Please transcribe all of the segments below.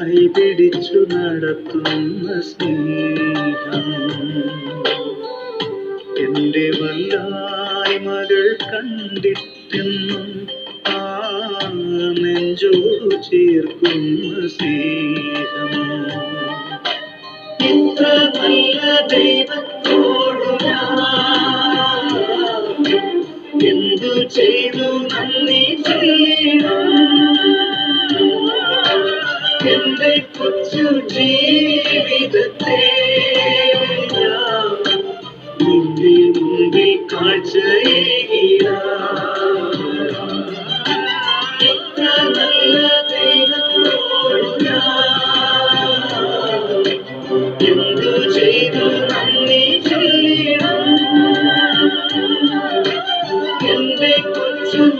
കൈപിടിച്ചു നടത്തുന്ന സ്നേഹം. എന്റെ വല്ലായ്മകൾ കണ്ടിട്ടെന്നും ആ ചേർക്കുന്ന സ്നേഹം. ഞാൻ എന്തു ചെയ്തു നന്ദി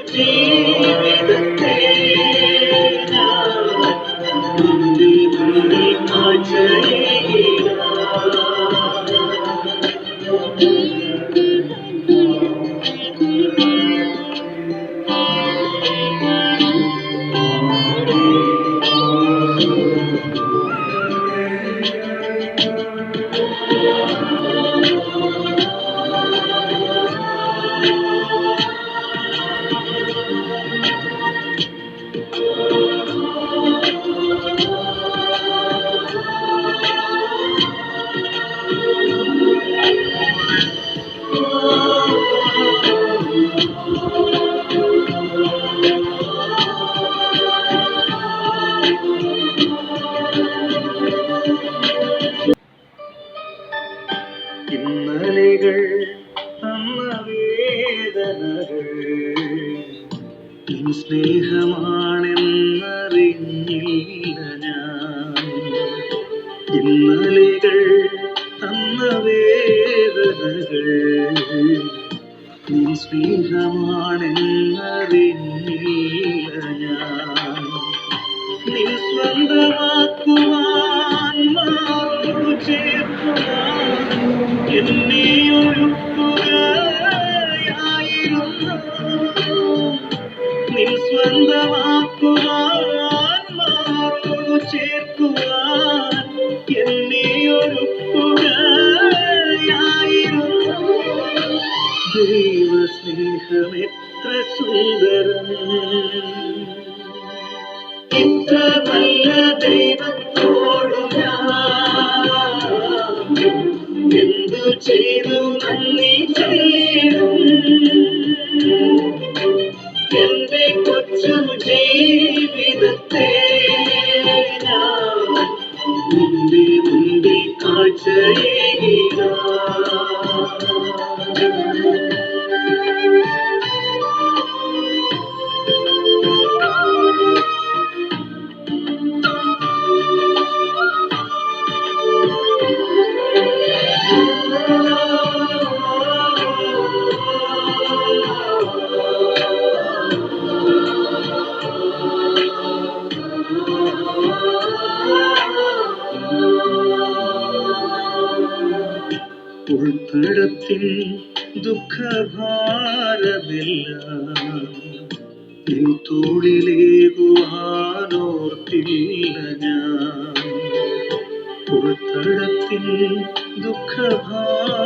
കൊച്ചു ജീവിതത്തെ ഇന്നലെകൾ തന്ന വേദനകൾ സ്നേഹമാണെന്നറിഞ്ഞില്ല ഞാൻ. ഇന്നലെകൾ തന്ന വേദനകൾ ഞാൻ. സ്വന്തമാക്കുവാൻ മാറു ചേർക്കുവാൻ സ്വന്തമാക്കുവാൻ മാറു ചേർക്കുവാൻ എന്നെ ഒരുക്കുകയായിരുന്നു. ദൈവസ്നേഹം എത്ര സുന്ദരം. ഇത്ര നല്ല ദൈവത്തോടു ചെയ്തു നന്ദി ചെയ്യണം എന്റെ കൊച്ചു ജീവിതത്തെ നിന്റെ മുമ്പിൽ കാഴ്ചയിടാം ഉൾത്തടത്തിൽ ദുഃഖഭാരമില്ല. നിൻ ദുഃഖഭാരമെല്ലാം.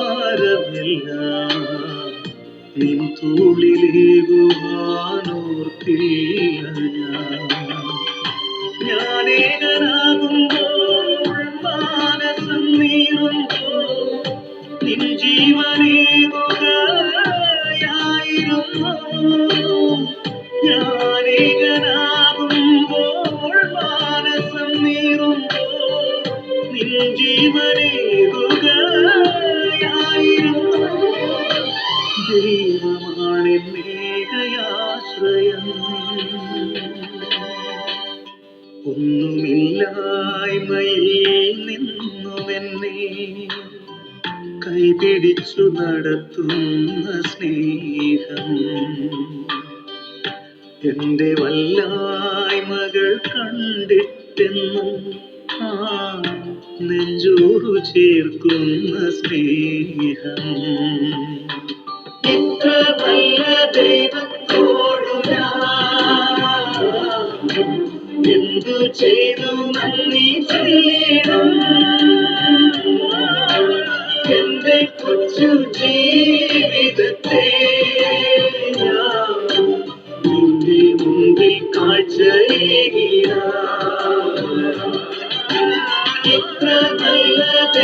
നിൻ തോളിലേകുവാനോർത്തില്ല ഞാൻ. ഞാനേകനാകുമ്പോൾ ഞാനേകനാകുമ്പോൾ മാനസം നീറുമ്പോൾ നിൻ ജീവനേകുകയായിരുന്നു ദൈവമാണെന്നേകയാശ്രയം ഒന്നുമില്ലായ്മയിൽ നിന്നുമെന്നെ കൈപിടിച്ചു നടത്തുന്ന സ്നേഹം എന്റെ വല്ലായ്മകൾ കണ്ടിട്ടെന്നും ആ നെഞ്ചോടു ചേർക്കുന്ന സ്നേഹം. എത്ര നല്ല ദൈവത്തോടു എന്തു ചെയ്തു നന്ദി ചെയ്യണം എന്റെ കൊച്ചു ജീവിതത്തെ നിന്റെ മുമ്പിൽ കാഴ്ച എത്ര നല്ല ദൈവത്തോടു ഞാൻ